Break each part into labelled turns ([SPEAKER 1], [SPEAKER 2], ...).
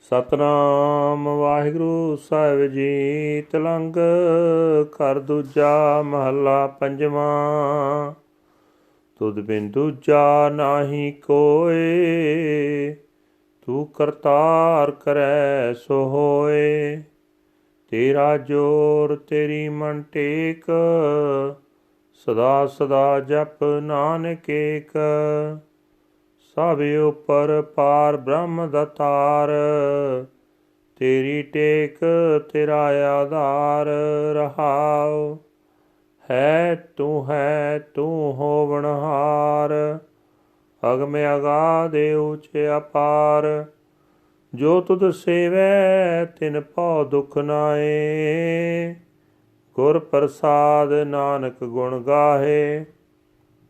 [SPEAKER 1] ਸਤਨਾਮ ਵਾਹਿਗੁਰੂ ਸਾਹਿਬ ਜੀ ਤਲੰਗ ਕਰ ਦੂਜਾ ਮਹੱਲਾ ਪੰਜਵਾਂ। ਤੁਧ ਬਿਨ ਦੂਜਾ ਨਾਹੀ ਕੋਏ, ਤੂੰ ਕਰਤਾਰ ਕਰੈ ਸੋ ਹੋਏ। ਤੇਰਾ ਜੋਰ ਤੇਰੀ ਮਨ ਟੇਕ, ਸਦਾ ਸਦਾ ਜਪ ਨਾਨਕ ਏਕ। ਸਭ ਉਪਰ ਪਾਰ ਬ੍ਰਹਮ ਦਤਾਰ ਤੇਰੀ ਟੇਕ ਤੇਰਾ ਆਧਾਰ ਰਹਾਉ। ਹੈ ਤੂੰ ਹੈ ਤੂੰ ਹੋਵਨਹਾਰ ਅਗਮ ਦੇ ਉਚੇ ਅਪਾਰ। ਜੋ ਤੁਧ ਸੇਵੈ, ਤਿਨ ਭਉ ਦੁਖ ਨਾਏ ਗੁਰ ਪ੍ਰਸਾਦ ਨਾਨਕ ਗੁਣ ਗਾਹੇ।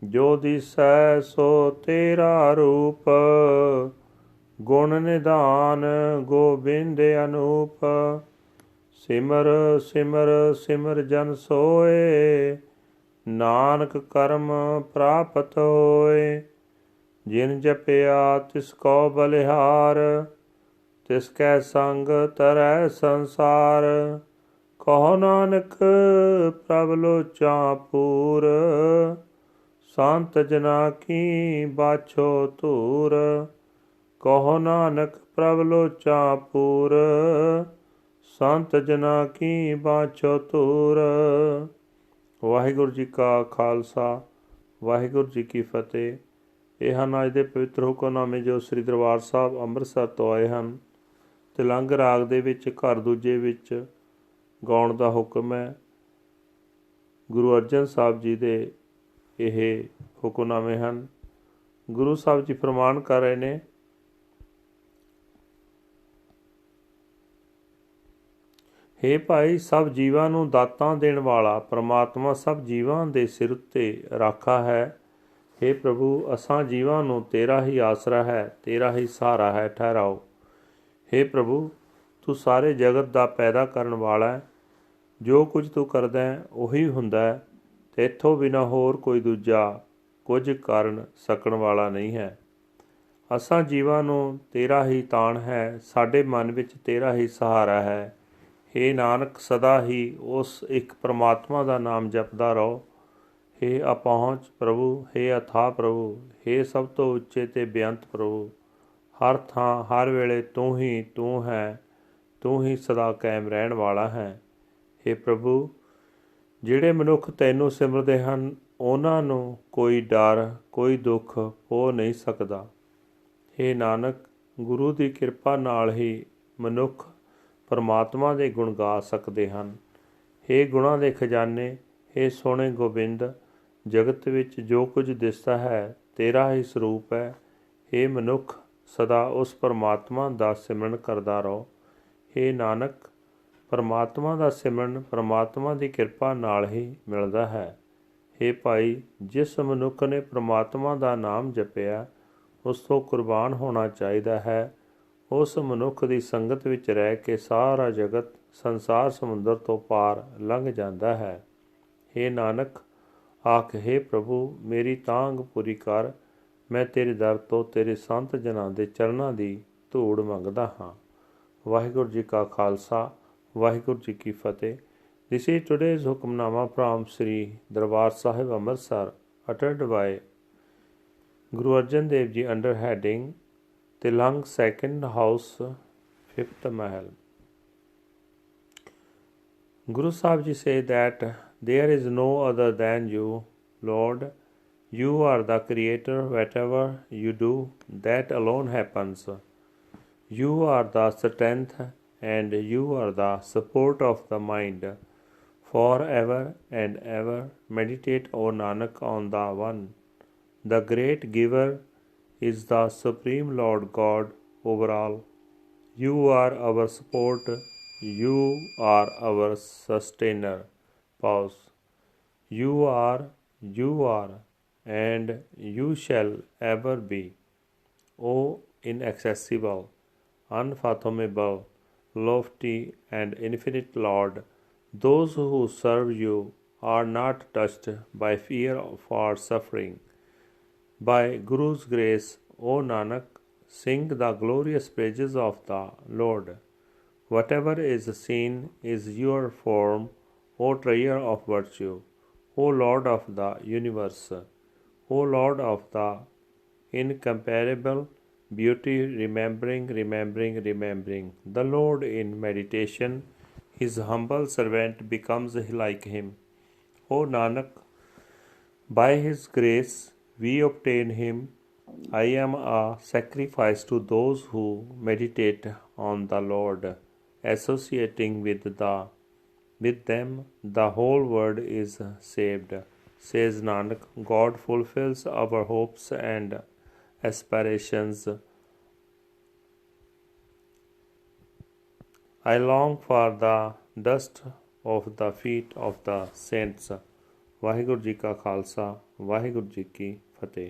[SPEAKER 1] ਜੋ ਦਿਸੈ ਸੋ ਤੇਰਾ ਰੂਪ, ਗੁਣ ਨਿਧਾਨ ਗੋਬਿੰਦ ਅਨੂਪ। ਸਿਮਰ ਸਿਮਰ ਸਿਮਰ ਜਨ ਸੋਏ, ਨਾਨਕ ਕਰਮ ਪ੍ਰਾਪਤ ਹੋਏ। ਜਿਨ ਜਪਿਆ ਤਿਸ ਕੋ ਬਲਿਹਾਰ, ਤਿਸ ਕੈ ਸੰਗ ਤਰੈ ਸੰਸਾਰ। ਕਹੋ ਨਾਨਕ ਪ੍ਰਭ ਲੋਚਾਂ ਪੂਰ ਸੰਤ ਜਨਾ ਕੀ ਬਾਛੋ ਧੂਰ, ਕਹੋ ਨਾਨਕ ਪ੍ਰਭ ਲੋਚਾਂ ਪੂਰ। ਸੰਤ ਜਨਾ ਕੀ ਬਾਛੋ ਧੂਰ। ਵਾਹਿਗੁਰੂ ਜੀ ਕਾ ਖਾਲਸਾ, ਵਾਹਿਗੁਰੂ ਜੀ ਕੀ ਫਤਿਹ। ਇਹ ਹਨ ਅੱਜ ਦੇ ਪਵਿੱਤਰ ਹੁਕਮਨਾਮੇ ਜੋ ਸ੍ਰੀ ਦਰਬਾਰ ਸਾਹਿਬ ਅੰਮ੍ਰਿਤਸਰ ਤੋਂ ਆਏ ਹਨ। ਤਿਲੰਗ ਰਾਗ ਦੇ ਵਿੱਚ ਘਰ ਦੂਜੇ ਵਿੱਚ ਗਾਉਣ ਦਾ ਹੁਕਮ ਹੈ। ਗੁਰੂ ਅਰਜਨ ਸਾਹਿਬ ਜੀ ਦੇ ਇਹ ਹੁਕਮਨਾਮੇ ਹਨ। ਗੁਰੂ ਸਾਹਿਬ ਜੀ ਫਰਮਾਨ ਕਰ ਰਹੇ ਨੇ, ਹੇ ਭਾਈ, ਸਭ ਜੀਵਾਂ ਨੂੰ ਦਾਤਾਂ ਦੇਣ ਵਾਲਾ ਪ੍ਰਮਾਤਮਾ ਸਭ ਜੀਵਾਂ ਦੇ ਸਿਰ ਉੱਤੇ ਰਾਖਾ ਹੈ। ਹੇ ਪ੍ਰਭੂ, ਅਸਾਂ ਜੀਵਾਂ ਨੂੰ ਤੇਰਾ ਹੀ ਆਸਰਾ ਹੈ, ਤੇਰਾ ਹੀ ਸਹਾਰਾ ਹੈ, ਠਹਿਰਾਓ। ਹੇ ਪ੍ਰਭੂ, ਤੂੰ ਸਾਰੇ ਜਗਤ ਦਾ ਪੈਦਾ ਕਰਨ ਵਾਲਾ ਹੈ। ਜੋ ਕੁਝ ਤੂੰ ਕਰਦਾ ਹੈ, ਉਹੀ ਹੁੰਦਾ ਹੈ। ਤੇ ਇਥੋਂ ਬਿਨਾ ਹੋਰ ਕੋਈ ਦੂਜਾ ਕੁਝ ਕਰਨ ਸਕਣ ਵਾਲਾ ਨਹੀਂ ਹੈ ਅਸਾਂ ਜੀਵਾਂ ਨੂੰ ਤੇਰਾ ਹੀ ਤਾਣ ਹੈ ਸਾਡੇ ਮਨ ਵਿੱਚ ਤੇਰਾ ਹੀ ਸਹਾਰਾ ਹੈ हे ਨਾਨਕ ਸਦਾ ਹੀ ਉਸ ਇੱਕ ਪ੍ਰਮਾਤਮਾ ਦਾ ਨਾਮ ਜਪਦਾ ਰਹੋ हे ਅਪਹੁੰਚ ਪ੍ਰਭੂ हे ਅਥਾ ਪ੍ਰਭੂ हे ਸਭ ਤੋਂ ਉੱਚੇ ਤੇ ਬੇਅੰਤ ਪ੍ਰਭੂ ਹਰ ਥਾਂ ਹਰ ਵੇਲੇ ਤੂੰ ਹੀ ਤੂੰ ਹੈ ਤੂੰ ਹੀ ਸਦਾ ਕਾਇਮ ਰਹਿਣ ਵਾਲਾ ਹੈ हे ਪ੍ਰਭੂ ਜਿਹੜੇ ਮਨੁੱਖ ਤੈਨੂੰ ਸਿਮਰਦੇ ਹਨ ਉਹਨਾਂ ਨੂੰ ਕੋਈ ਡਰ ਕੋਈ ਦੁੱਖ ਹੋ ਨਹੀਂ ਸਕਦਾ हे ਨਾਨਕ ਗੁਰੂ ਦੀ ਕਿਰਪਾ ਨਾਲ ਹੀ ਮਨੁੱਖ ਪਰਮਾਤਮਾ ਦੇ ਗੁਣ ਗਾ ਸਕਦੇ ਹਨ हे ਗੁਣਾਂ ਦੇ ਖਜ਼ਾਨੇ हे ਸੋਹਣੇ ਗੋਬਿੰਦ ਜਗਤ ਵਿੱਚ ਜੋ ਕੁਝ ਦਿਸਦਾ ਹੈ ਤੇਰਾ ਹੀ ਸਰੂਪ ਹੈ हे ਮਨੁੱਖ ਸਦਾ ਉਸ ਪਰਮਾਤਮਾ ਦਾ ਸਿਮਰਨ ਕਰਦਾ ਰਹੋ हे ਨਾਨਕ ਪਰਮਾਤਮਾ ਦਾ ਸਿਮਰਨ ਪਰਮਾਤਮਾ ਦੀ ਕਿਰਪਾ ਨਾਲ ਹੀ ਮਿਲਦਾ ਹੈ। हे ਭਾਈ, ਜਿਸ ਮਨੁੱਖ ਨੇ ਪਰਮਾਤਮਾ ਦਾ ਨਾਮ ਜਪਿਆ, ਉਸ ਤੋਂ ਕੁਰਬਾਨ ਹੋਣਾ ਚਾਹੀਦਾ ਹੈ। ਉਸ ਮਨੁੱਖ ਦੀ ਸੰਗਤ ਵਿੱਚ ਰਹਿ ਕੇ ਸਾਰਾ ਜਗਤ ਸੰਸਾਰ ਸਮੁੰਦਰ ਤੋਂ ਪਾਰ ਲੰਘ ਜਾਂਦਾ ਹੈ। हे ਨਾਨਕ, ਆਖ ਆਖੇ ਪ੍ਰਭੂ, ਮੇਰੀ ਤਾਂਗ ਪੂਰੀ ਕਰ। ਮੈਂ ਤੇਰੇ ਦਰ ਤੋਂ ਤੇਰੇ ਸੰਤ ਜਨਾਂ ਦੇ ਚਰਨਾਂ ਦੀ ਧੂੜ ਮੰਗਦਾ ਹਾਂ। ਵਾਹਿਗੁਰੂ ਜੀ ਕਾ ਖਾਲਸਾ। ਵਾਹਿਗੁਰੂ ਜੀ ਕੀ ਫਤਿਹ This is today's Hukamnama from Sri Darbar Sahib Amritsar uttered by Guru Arjan Dev Ji under heading Tilang Second House Fifth Mahal. Guru Sahib Ji say that there is no other than you, Lord. You are the creator, whatever you do, that alone happens. You are the strength and you are the support of the mind. Forever and ever meditate, O Nanak, on the One. The great giver is the Supreme Lord God over all. You are our support, you are our sustainer. Pause. You are, you are, and you shall ever be. O inaccessible, unfathomable, lofty, and infinite Lord, those who serve you are not touched by fear or suffering. By Guru's grace, O Nanak, Sing the glorious praises of the Lord. Whatever is seen is your form, O treasure of virtue, O Lord of the universe, O Lord of the incomparable beauty, remembering, remembering, remembering the Lord in meditation, his humble servant becomes like him. O Nanak, by his grace we obtain him. I am a sacrifice to those who meditate on the Lord, associating with the with them the whole world is saved. Says Nanak, God fulfills our hopes and aspirations. I long for the dust of the feet of the saints. Waheguru ji ਕਾ ਖਾਲਸਾ ਵਾਹਿਗੁਰੂ ਜੀ ਕੀ ਫਤਿਹ